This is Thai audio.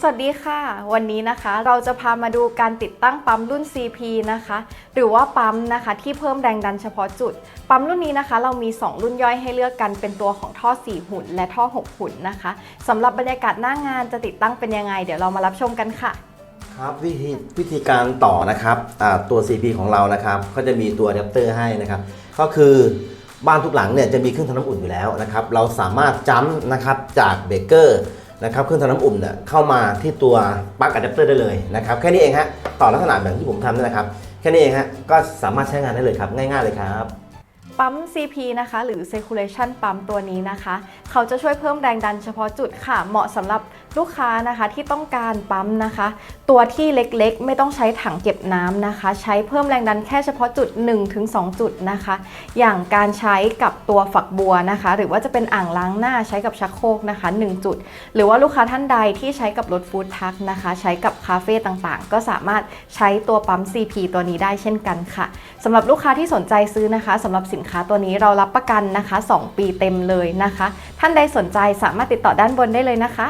สวัสดีค่ะ วันนี้นะคะเราจะพามาดูการติดตั้งปั๊มรุ่น CP นะคะ หรือว่าปั๊มนะคะที่เพิ่มแรงดันเฉพาะจุด ปั๊มรุ่นนี้นะคะ เรามี 2 รุ่นย่อยให้เลือกกันเป็นตัวของท่อ 4 หุ่น และท่อ 6 หุ่นนะคะสำหรับบรรยากาศหน้างานจะติดตั้งเป็นยังไง เดี๋ยวเรามารับชมกันค่ะ ครับวิธีวิธีการต่อนะครับตัว CP ของเรานะครับก็จะมีตัวอะแดปเตอร์ให้นะครับ ก็คือบ้านทุกหลังเนี่ยจะมีเครื่องทำน้ำอุ่นอยู่แล้วนะครับ เราสามารถจัมนะครับจากเบเกอร์ นะครับเครื่องทำน้ำอุ่นเนี่ยเข้ามาที่ตัวปลั๊กอะแดปเตอร์ได้เลยนะครับแค่นี้เองฮะต่อลักษณะแบบที่ผมทำนี่นะครับแค่นี้เองฮะก็สามารถใช้งานได้เลยครับง่าย ๆเลยครับ ปั๊ม CP นะคะ หรือ circulation ปั๊มตัวนี้นะคะ เขาจะช่วยเพิ่มแรงดันเฉพาะจุดค่ะ เหมาะสำหรับลูกค้านะคะที่ต้องการปั๊มนะคะ ตัวที่เล็กๆ ไม่ต้องใช้ถังเก็บน้ำนะคะ ใช้เพิ่มแรงดันแค่เฉพาะจุด 1-2 จุดนะคะ อย่างการใช้กับตัวฝักบัวนะคะ หรือว่าจะเป็นอ่างล้างหน้าใช้กับชักโครกนะคะ 1 จุด หรือว่าลูกค้าท่านใดที่ใช้กับรถฟู้ดทักนะคะ ใช้กับคาเฟ่ต่างๆ ก็สามารถใช้ตัวปั๊ม CP ตัวนี้ได้เช่นกันค่ะสำหรับลูกค้าที่สนใจซื้อนะคะสำหรับสินค้าตัวนี้เรารับประกันนะคะ 2 ปีเต็มเลยนะคะ ท่านใดสนใจสามารถติดต่อด้านบนได้เลยนะคะ